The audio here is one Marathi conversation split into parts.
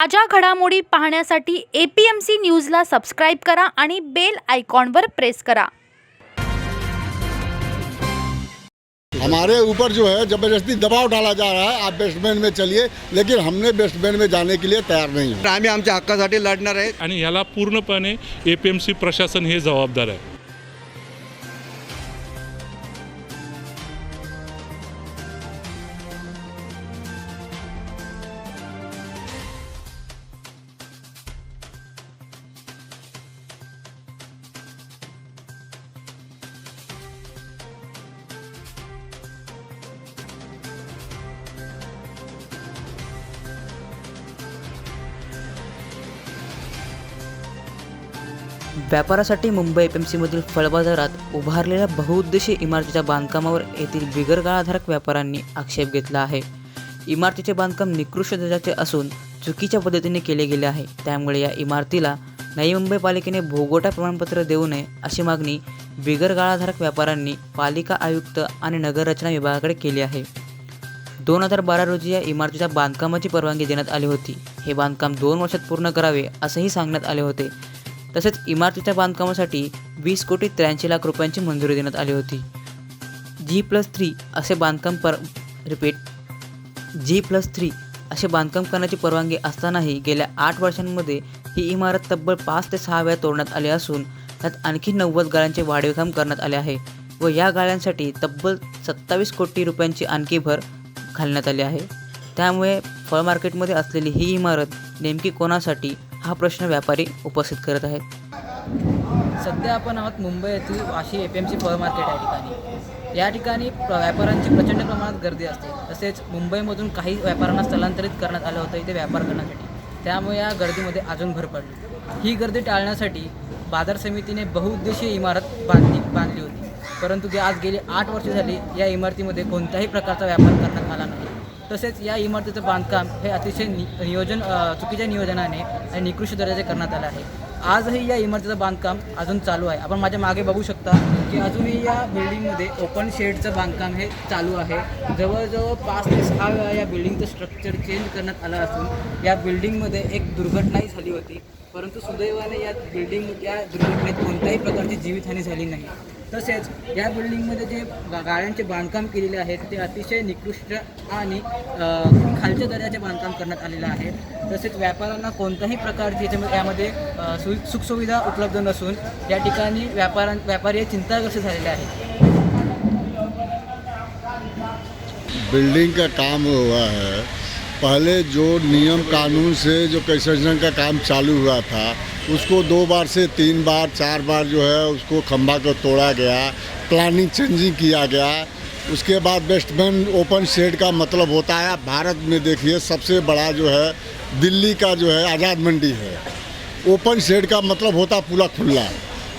ताज्या घडामोडी पाहण्यासाठी ए पी एम सी न्यूजला सबस्क्राईब करा आणि बेल आयकॉनवर प्रेस करा. हमारे ऊपर जो है जबरदस्ती दबाव डाला जा रहा है। आप बेस्टमैन में चलिए लेकिन हमने बेस्टमैन में जाने के लिए तैयार नहीं है। आम्ही आमच्या हक्कासाठी लढणार आहे. आणि ह्याला पूर्णपणे ए पी एम सी प्रशासन हे जबाबदार आहे. व्यापारासाठी मुंबई एफ एम सीमधील फळबाजारात उभारलेल्या बहुउद्देशीय इमारतीच्या बांधकामावर येथील बिगर गाळाधारक व्यापाऱ्यांनी आक्षेप घेतला आहे. इमारतीचे बांधकाम निकृष्ट दर्जाचे असून चुकीच्या पद्धतीने केले गेले आहे. त्यामुळे या इमारतीला नवी मुंबई पालिकेने भोगोटा प्रमाणपत्र देऊ नये अशी मागणी बिगर गाळाधारक व्यापाऱ्यांनी पालिका आयुक्त आणि नगररचना विभागाकडे केली आहे. दोन हजार बारा रोजी या इमारतीच्या बांधकामाची परवानगी देण्यात आली होती. हे बांधकाम दोन वर्षात पूर्ण करावे असंही सांगण्यात आले होते. तसेच इमारतीच्या बांधकामासाठी वीस कोटी त्र्याऐंशी लाख रुपयांची मंजुरी देण्यात आली होती. जी प्लस थ्री असे बांधकाम पर रिपीट जी प्लस थ्री असे बांधकाम करण्याची परवानगी असतानाही गेल्या आठ वर्षांमध्ये ही इमारत तब्बल पाच ते सहा वेळा तोडण्यात आली असून त्यात आणखी नव्वद गाळ्यांचे वाढीव काम करण्यात आले आहे व या गाळ्यांसाठी तब्बल सत्तावीस कोटी रुपयांची आणखी भर घालण्यात आली आहे. त्यामुळे फळ मार्केटमध्ये असलेली ही इमारत नेमकी कोणासाठी हा प्रश्न व्यापारी उपस्थित करत आहेत. सध्या आपण आहोत मुंबई येथील वाशी एफ एम सी फळ मार्केट या ठिकाणी. या ठिकाणी व्यापाऱ्यांची प्रचंड प्रमाणात गर्दी असते. तसेच मुंबईमधून काही व्यापाऱ्यांना स्थलांतरित करण्यात आलं होतं इथे व्यापार करण्यासाठी. त्यामुळे या गर्दीमध्ये अजून भर पडली. ही गर्दी टाळण्यासाठी बाजार समितीने बहुउद्देशीय इमारत बांधली बांधली होती. परंतु गे आज गेली आठ वर्षे झाली या इमारतीमध्ये कोणत्याही प्रकारचा व्यापार करण्यात आला तसेच या इमारतीचं बांधकाम हे अतिशय नि नियोजन चुकीच्या नियोजनाने आणि निकृष्ट दर्जाचे करण्यात आलं आहे. आजही या इमारतीचं बांधकाम अजून चालू आहे. आपण माझ्या मागे बघू शकता की अजूनही या बिल्डिंगमध्ये ओपन शेडचं बांधकाम हे चालू आहे. जवळजवळ पाच ते सहा वेळा या बिल्डिंगचं स्ट्रक्चर चेंज करण्यात आलं असून या बिल्डिंगमध्ये एक दुर्घटनाही झाली होती. परंतु सुदैवाने या बिल्डिंग या दुर्घटनेत कोणत्याही प्रकारची जीवितहानी झाली नाही. तसेच या बिल्डिंगमध्ये जे गाड्यांचे गाळ्यांचे बांधकाम केलेले आहेत ते अतिशय निकृष्ट आणि खालच्या दर्जाचे बांधकाम करण्यात आलेलं आहे. तसेच व्यापाऱ्यांना कोणत्याही प्रकारची याच्यामध्ये यामध्ये सु सुखसुविधा उपलब्ध नसून या ठिकाणी व्यापारां व्यापारी हे चिंताग्रस्त झालेले आहेत. बिल्डिंग का काम हुआ है। पहले जो नियम कानून से जो कंस्ट्रक्शन का काम चालू हुआ था उसको दो बार से तीन बार, चार बार जो है उसको खंभा को तोड़ा गया प्लानिंग चेंजिंग किया गया। उसके बाद बेस्टमैन ओपन शेड का मतलब होता है भारत में देखिए सबसे बड़ा जो है दिल्ली का जो है आज़ाद मंडी है। ओपन शेड का मतलब होता पूरा खुला।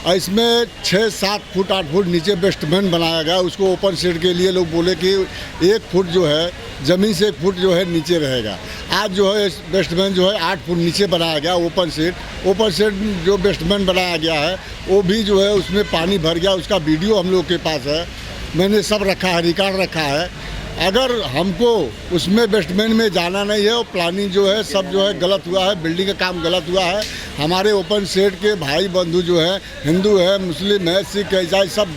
और इसमें छः, सात फुट, आठ फुट नीचे बेस्टमैन बनाया गया। उसको ओपन शेड के लिए लोग बोले कि एक फुट जो है ज़मीन से एक फुट जो है नीचे रहेगा। आज जो है बेस्टमैन जो है आठ फुट नीचे बनाया गया ओपन सेट ओपन सेट जो बेस्टमैन बनाया गया है, वो भी जो है उसमें पानी भर गया, उसका वीडियो हम लोग के पास है। मैंने सब रखा है रिकॉर्ड रखा है। अगर हमको उसमें बेस्टमैन में जाना नहीं है और प्लानिंग जो है सब जो है गलत हुआ है बिल्डिंग का काम गलत हुआ है, हमारे ओपन सेट के भाई बंधु जो है, हिंदू है, मुस्लिम है, सिख है, ईसाई सब,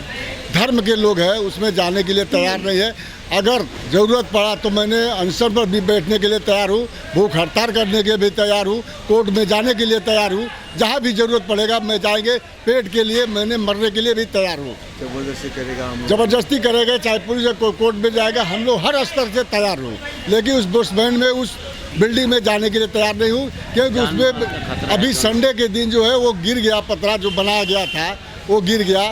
धर्म के लोग हैं, उसमें जाने के लिए तैयार नहीं है। अगर ज़रूरत पड़ा तो मैंने अनशन पर भी बैठने के लिए तैयार हूँ भूख हड़ताल करने के भी तैयार हूँ कोर्ट में जाने के लिए तैयार हूँ जहाँ भी ज़रूरत पड़ेगा मैं जाएँगे पेट के लिए मैंने मरने के लिए भी तैयार हूँ। ज़बरदस्ती करेगा हम ज़बरदस्ती करेगा चाहे पुलिस या कोर्ट में जाएगा हम लोग हर स्तर से तैयार हूँ लेकिन उस बेसमेंट में उस बिल्डिंग में जाने के लिए तैयार नहीं हूँ क्योंकि उसमें अभी संडे के दिन जो है वो गिर गया पतरा जो बनाया गया था वो गिर गया।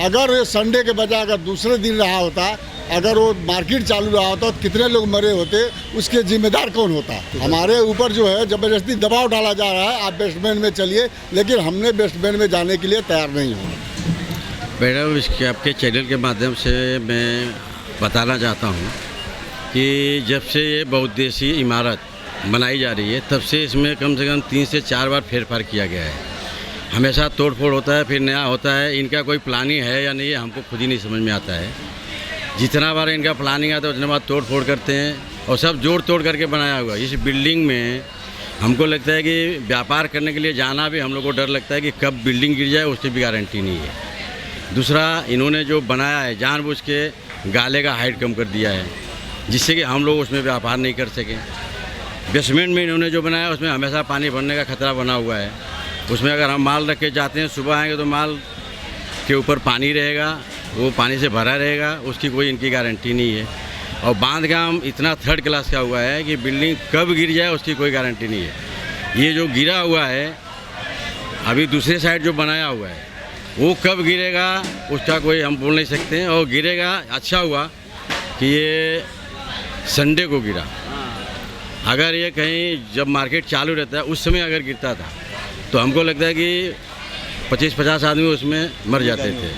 अगर ये संडे के बजाय अगर दूसरे दिन रहा होता अगर वो मार्केट चालू रहा होता तो कितने लोग मरे होते, उसके जिम्मेदार कौन होता? हमारे ऊपर जो है, ज़बरदस्ती दबाव डाला जा रहा है, आप बेस्टमैन में चलिए, लेकिन हमने बेस्टमैन में जाने के लिए तैयार नहीं हूँ मैडम, इसके आपके चैनल के माध्यम से मैं बताना चाहता हूँ कि जब से ये बहुउद्देशीय इमारत बनाई जा रही है, तब से इसमें कम से कम तीन से चार बार फेरफार किया गया है। हमेशा तोड़ फोड़ होता है, फिर नया होता है, इनका कोई प्लानिंग है या नहीं, हमको खुद ही नहीं समझ में आता है। जितना बार इनका प्लानिंग आता है, उतना बार तोड़ फोड़ करते हैं और सब जोड़ तोड़ करके बनाया हुआ है। इस बिल्डिंग में हमको लगता है कि व्यापार करने के लिए जाना भी हम लोग को डर लगता है कि कब बिल्डिंग गिर जाए, उसकी भी गारंटी नहीं है। दूसरा, इन्होंने जो बनाया है, जानबूझ के गाले का हाइट कम कर दिया है, जिससे कि हम लोग उसमें व्यापार नहीं कर सकें। बेसमेंट में इन्होंने जो बनाया, उसमें हमेशा पानी भरने का खतरा बना हुआ है। उसमें अगर हम माल रख के जाते हैं, सुबह आएँगे तो माल के ऊपर पानी रहेगा वो पानी से भरा रहेगा, उसकी कोई इनकी गारंटी नहीं है। और बाँध काम इतना थर्ड क्लास का हुआ है कि बिल्डिंग कब गिर जाए उसकी कोई गारंटी नहीं है। ये जो गिरा हुआ है, अभी दूसरे साइड जो बनाया हुआ है, वो कब गिरेगा, उसका कोई हम बोल नहीं सकते हैं। और गिरेगा अच्छा हुआ कि ये संडे को गिरा। अगर ये कहीं जब मार्केट चालू रहता है, उस समय अगर गिरता था तो हमको लगता है कि पच्चीस पचास आदमी उसमें मर जाते थे।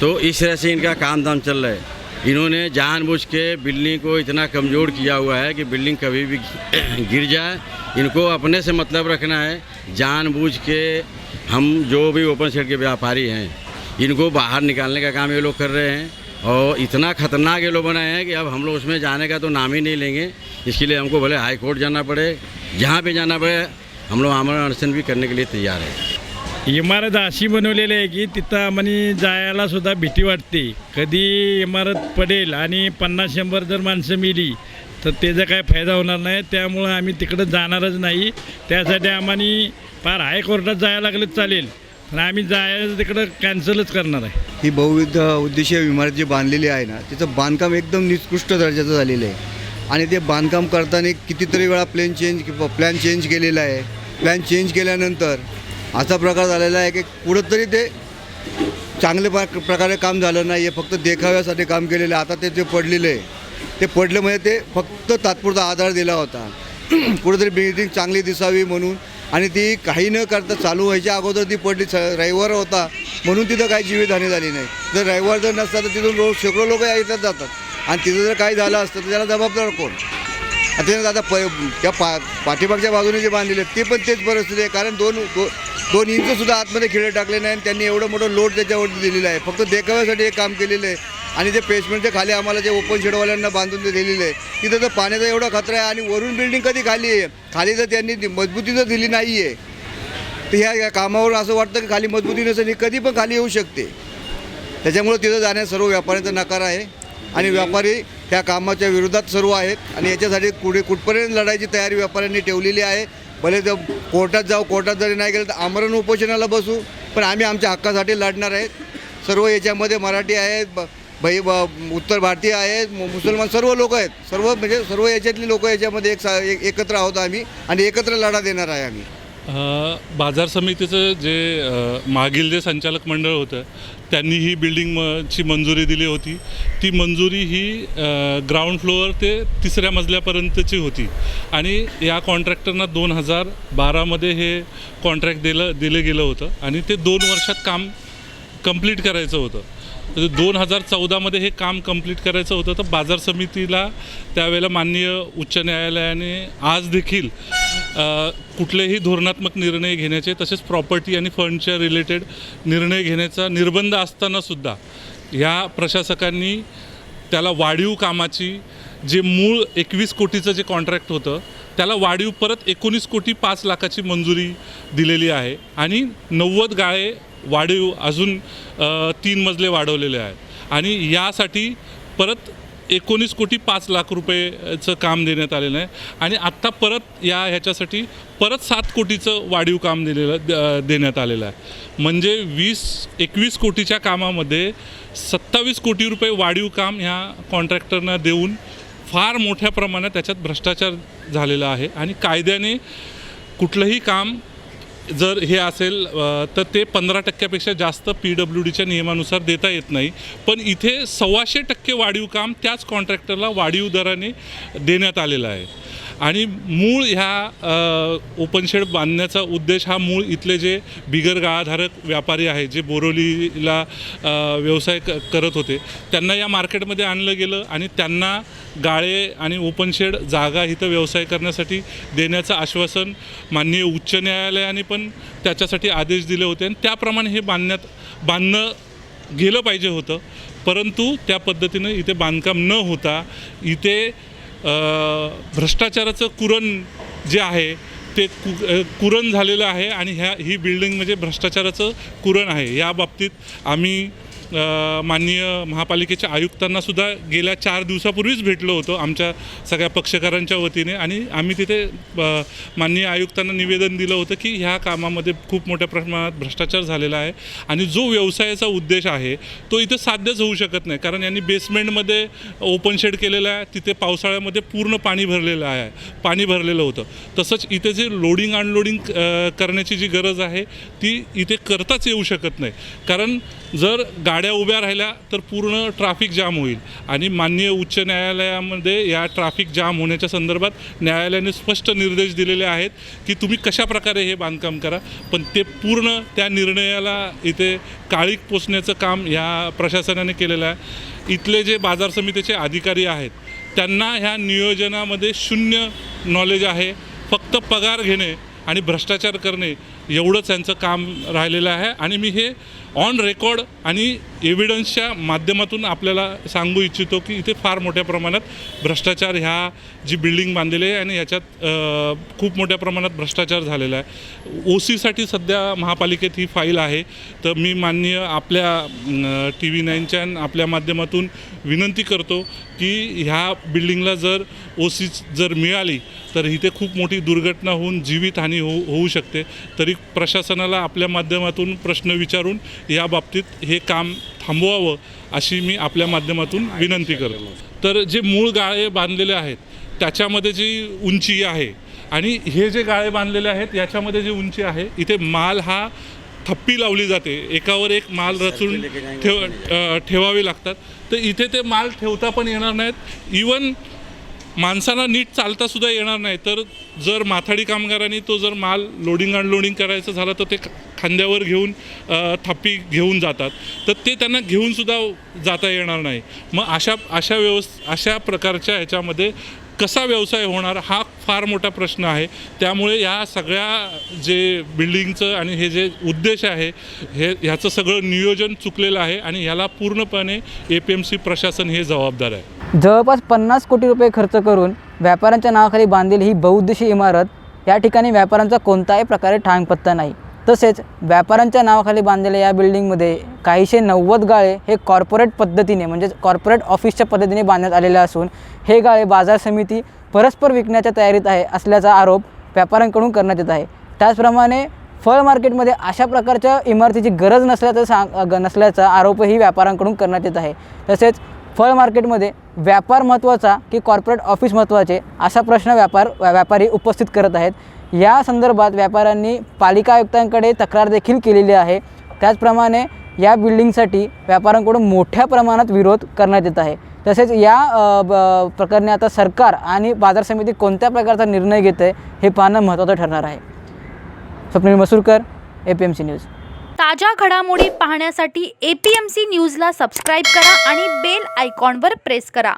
तो इस तरह से इनका काम धाम चल रहा है। इन्होंने जानबूझ के बिल्डिंग को इतना कमज़ोर किया हुआ है कि बिल्डिंग कभी भी गिर जाए। इनको अपने से मतलब रखना है। जानबूझ के हम जो भी ओपन सेट के व्यापारी हैं, इनको बाहर निकालने का काम ये लोग कर रहे हैं और इतना खतरनाक ये लोग बनाए हैं कि अब हम लोग उसमें जाने का तो नाम ही नहीं लेंगे। इसके लिए हमको भले हाई कोर्ट जाना पड़े, जहाँ पे जाना पड़े, हम लोग आमरण अनशन भी करने के लिए तैयार हैं। इमारत अशी बनवलेली आहे की तिथं म्हणे जायला सुद्धा भीती वाटते. कधी इमारत पडेल आणि पन्नास शंभर जर माणसं मिली तर त्याचा काय फायदा होणार नाही. त्यामुळं आम्ही तिकडं जाणारच नाही. त्यासाठी आम्हाला फार हायकोर्टात जायला लागलं चालेल. पण आम्ही जायला तिकडं कॅन्सलच करणार आहे. ही बहुविध उद्देशीय इमारत जी बांधलेली आहे ना तिचं बांधकाम एकदम निकृष्ट दर्जाचं झालेलं आहे. आणि ते बांधकाम करताना कितीतरी वेळा प्लॅन चेंज प्लॅन चेंज केलेला आहे. प्लॅन चेंज केल्यानंतर असा प्रकार झालेला आहे की कुठंतरी ते चांगले प्रकारे काम झालं नाही आहे फक्त देखाव्यासाठी काम केलेलं आहे. आता ते जे पडलेलं आहे ते पडलं म्हणजे ते फक्त तात्पुरता आधार दिला होता. कुठंतरी बिल्डिंग चांगली दिसावी म्हणून आणि ती काही न करता चालू व्हायच्या अगोदर ती पडली. स- रविवार होता म्हणून तिथं काही जीवितहानी झाली नाही. जर रविवार जर नसता तर तिथून रोज शेकडो लोक येतात जातात. आणि तिथं जर काही झालं असतं तर त्याला जबाबदार कोण? आता आता प त्या पा पाठीमागच्या बाजूने जे बांधलेले ते पण तेच परिस्थिती आहे. कारण दोन दो, दोन इंचसुद्धा आतमध्ये खिळे टाकले नाही आणि त्यांनी एवढं मोठं लोड त्याच्यावरती दिलेलं आहे. फक्त देखाव्यासाठी हे काम केलेलं आहे. आणि ते पेसमेंटच्या खाली आम्हाला जे ओपन शेडवाल्यांना बांधून ते दिलेलं आहे. तिथं तर पाण्याचा एवढा खतरा आहे आणि वरून बिल्डिंग कधी खाली आहे? खाली तर त्यांनी मजबूती तर दिली नाही आहे तर ह्या या कामावर असं वाटतं की खाली मजबूती नसेल कधी पण खाली येऊ शकते. त्याच्यामुळं तिथं जाण्यास सर्व व्यापाऱ्यांचा नकार आहे. आणि व्यापारी त्या कामाच्या विरोधात सर्व आहेत. आणि याच्यासाठी कुठे कुठपर्यंत लढायची तयारी व्यापाऱ्यांनी ठेवलेली आहे भले तर कोर्टात जाऊ कोर्टात जरी नाही गेलं तर आमरण उपोषणाला बसू पण आम्ही आमच्या हक्कासाठी लढणार आहेत सर्व याच्यामध्ये मराठी आहेत ब- भाई ब- उत्तर भारतीय आहेत मुसलमान सर्व लोक आहेत. सर्व म्हणजे सर्व याच्यातली लोक याच्यामध्ये एक सा एक- एकत्र आहोत आम्ही आणि एकत्र लढा देणार आहे आम्ही. बाजार समितीचं जे मागील जे संचालक मंडळ होतं त्यांनी ही बिल्डिंग म ची मंजुरी दिली होती. ती मंजुरी ही ग्राउंड फ्लोअर ते तिसऱ्या मजल्यापर्यंतची होती. आणि या कॉन्ट्रॅक्टरना दोन हजार बारामध्ये हे कॉन्ट्रॅक्ट दिलं दिलं गेलं होतं. आणि ते दोन वर्षात काम कंप्लीट करायचं होतं. म्हणजे दोन हजार चौदामध्ये हे काम कंप्लीट करायचं होतं तर बाजार समितीला त्यावेळेला माननीय उच्च न्यायालयाने आज देखील कुठलेही धोरणात्मक निर्णय घेण्याचे तसेच प्रॉपर्टी आणि फंडच्या रिलेटेड निर्णय घेण्याचा निर्बंध असतानासुद्धा ह्या प्रशासकांनी त्याला वाढीव कामाची जे मूळ एकवीस कोटीचं जे कॉन्ट्रॅक्ट होतं त्याला वाढीव परत एकोणीस कोटी पाच लाखाची मंजुरी दिलेली आहे. आणि नव्वद गाळे वाढीव अजून तीन मजले वाढवलेले आहेत. आणि यासाठी परत एकोणीस कोटी पाच लाख रुपयेचं काम देण्यात आलेलं आहे. आणि आत्ता परत या ह्याच्यासाठी परत सात कोटीचं वाढीव काम दिलेलं द- देण्यात आलेलं आहे. म्हणजे वीस एकवीस कोटीच्या कामामध्ये सत्तावीस कोटी रुपये वाढीव काम ह्या कॉन्ट्रॅक्टरना देऊन फार मोठ्या प्रमाणात त्याच्यात भ्रष्टाचार झालेला आहे. आणि कायद्याने कुठलंही काम जर हे असेल तर ते पंधरा टक्क्यापेक्षा जास्त पी डब्ल्यू डीच्या नियमानुसार देता येत नाही. पण इथे सव्वाशे टक्के वाढीव काम त्याच कॉन्ट्रॅक्टरला वाढीव दराने देण्यात आलेलं आहे. आणि मूळ ह्या ओपन शेड बांधण्याचा उद्देश हा मूळ इथले जे बिगर गाळाधारक व्यापारी आहे जे बोरोलीला व्यवसाय क करत होते त्यांना या मार्केटमध्ये आणलं गेलं आणि त्यांना गाळे आणि ओपन शेड जागा इथं व्यवसाय करण्यासाठी देण्याचं आश्वासन माननीय उच्च न्यायालयाने पण त्याच्यासाठी आदेश दिले होते. आणि त्याप्रमाणे हे बांधण्यात बांधणं गेलं पाहिजे होतं. परंतु त्या पद्धतीनं इथे बांधकाम न होता इथे भ्रष्टाचाराचं कुरण जे आहे ते कु कुरण झालेलं आहे. आणि ह्या ही बिल्डिंग म्हणजे भ्रष्टाचाराचं कुरण आहे. या बाबतीत आम्ही माननीय महापालिकेच्या आयुक्तांना सुद्धा गेल्या चार दिवसापूर्वीच भेटलो होतो आमच्या सगळ्या पक्षकारांच्या वतीने. आणि आम्ही तिथे माननीय आयुक्तांना निवेदन दिलं होतं की ह्या कामामध्ये खूप मोठ्या प्रमाणात भ्रष्टाचार झालेला आहे. आणि जो व्यवसायाचा उद्देश आहे तो इथे साध्यच होऊ शकत नाही. कारण यांनी बेसमेंटमध्ये ओपन शेड केलेलं आहे तिथे पावसाळ्यामध्ये पूर्ण पाणी भरलेलं आहे पाणी भरलेलं होतं. तसंच इथे जे लोडिंग अनलोडिंग करण्याची जी गरज आहे ती इथे करताच येऊ शकत नाही. कारण जर गाड्या उभ्या राहिल्या तर पूर्ण ट्रॅफिक जाम होईल. आणि माननीय उच्च न्यायालयामध्ये या ट्रॅफिक जाम होण्याच्या संदर्भात न्यायालयाने स्पष्ट निर्देश दिलेले आहेत की तुम्ही कशा प्रकारे हे बांधकाम करा. पण ते पूर्ण त्या निर्णयाला इथे काळीक पोचण्याचं काम ह्या प्रशासनाने केलेलं आहे. इथले जे बाजार समितीचे अधिकारी आहेत त्यांना ह्या नियोजनामध्ये शून्य नॉलेज आहे. फक्त पगार घेणे आणि भ्रष्टाचार करणे एवढंच त्यांचं काम राहिलेलं आहे. आणि मी हे ऑन रेकॉर्ड आणि एव्हिडन्सच्या माध्यमातून आपल्याला सांगू इच्छितो की इथे फार मोठ्या प्रमाणात भ्रष्टाचार ह्या जी बिल्डिंग बांधलेली आहे आणि ह्याच्यात खूप मोठ्या प्रमाणात भ्रष्टाचार झालेला आहे. ओ सीसाठी सध्या महापालिकेत ही फाईल आहे. तर मी माननीय आपल्या टी व्ही नाईनच्या आपल्या माध्यमातून विनंती करतो की ह्या बिल्डिंगला जर ओ सी जर मिळाली तर इथे खूप मोठी दुर्घटना होऊन जीवितहानी होऊ होऊ शकते. तरी प्रशासनाला आपल्या माध्यमातून प्रश्न विचारून या बाबतीत हे काम थांबवावं अशी मी आपल्या माध्यमातून विनंती करतो. तर जे मूळ गाळे बांधलेले आहेत त्याच्यामध्ये जी उंची आहे आणि हे जे गाळे बांधलेले आहेत याच्यामध्ये जी उंची आहे इथे माल हा थप्पी लावली जाते. एकावर एक माल रचून ठेव ठेवावे लागतात. तर इथे ते माल ठेवता पण येणार नाहीत. इवन माणसाला नीट चालता सुद्धा येणार नाही. तर जर माथाडी कामगारांनी तो जर माल लोडिंग अनलोडिंग करायचं झालं तर ते खांद्यावर घेऊन थप्पी थापी घेऊन जातात. तर ते त्यांना घेऊनसुद्धा जाता येणार नाही. मग अशा अशा व्यवस् अशा प्रकारच्या ह्याच्यामध्ये कसा व्यवसाय होणार हा फार मोठा प्रश्न आहे. त्यामुळे या सगळ्या जे बिल्डिंगचं आणि हे जे उद्देश आहे हे ह्याचं सगळं नियोजन चुकलेलं आहे आणि ह्याला पूर्णपणे ए पी एम सी प्रशासन हे जबाबदार आहे. जवळपास पन्नास कोटी रुपये खर्च करून व्यापाऱ्यांच्या नावाखाली बांधलेली ही बहुद्देशी इमारत या ठिकाणी व्यापाऱ्यांचा कोणताही प्रकारे ठांगपत्ता नाही. तसेच व्यापाऱ्यांच्या नावाखाली बांधलेल्या या बिल्डिंगमध्ये काहीशे नव्वद गाळे हे कॉर्पोरेट पद्धतीने म्हणजेच कॉर्पोरेट ऑफिसच्या पद्धतीने बांधण्यात आलेले असून हे गाळे बाजार समिती परस्पर विकण्याच्या तयारीत आहे असल्याचा आरोप व्यापाऱ्यांकडून करण्यात येत आहे. त्याचप्रमाणे फळ मार्केटमध्ये अशा प्रकारच्या इमारतीची गरज नसल्याचं सांग नसल्याचा आरोपही व्यापाऱ्यांकडून करण्यात येत आहे. तसेच फळ मार्केटमध्ये व्यापार महत्त्वाचा की कॉर्पोरेट ऑफिस महत्त्वाचे असा प्रश्न व्यापार व्या- व्यापारी उपस्थित करत आहेत. या संदर्भात व्यापाऱ्यांनी पालिका आयुक्तांकडे तक्रार देखील केलेली आहे. त्याचप्रमाणे या बिल्डिंगसाठी व्यापाऱ्यांकडून मोठ्या प्रमाणात विरोध करण्यात येत आहे. तसेच या ब- प्रकरणी आता सरकार आणि बाजार समिती कोणत्या प्रकारचा निर्णय घेत आहे हे पाहणं महत्त्वाचं ठरणार आहे. Swapnil Masurkar A P M C news. ताज्या घडामोडी पाहण्यासाठी ए पी एम सी न्यूजला सबस्क्राईब करा आणि बेल आयकॉनवर प्रेस करा.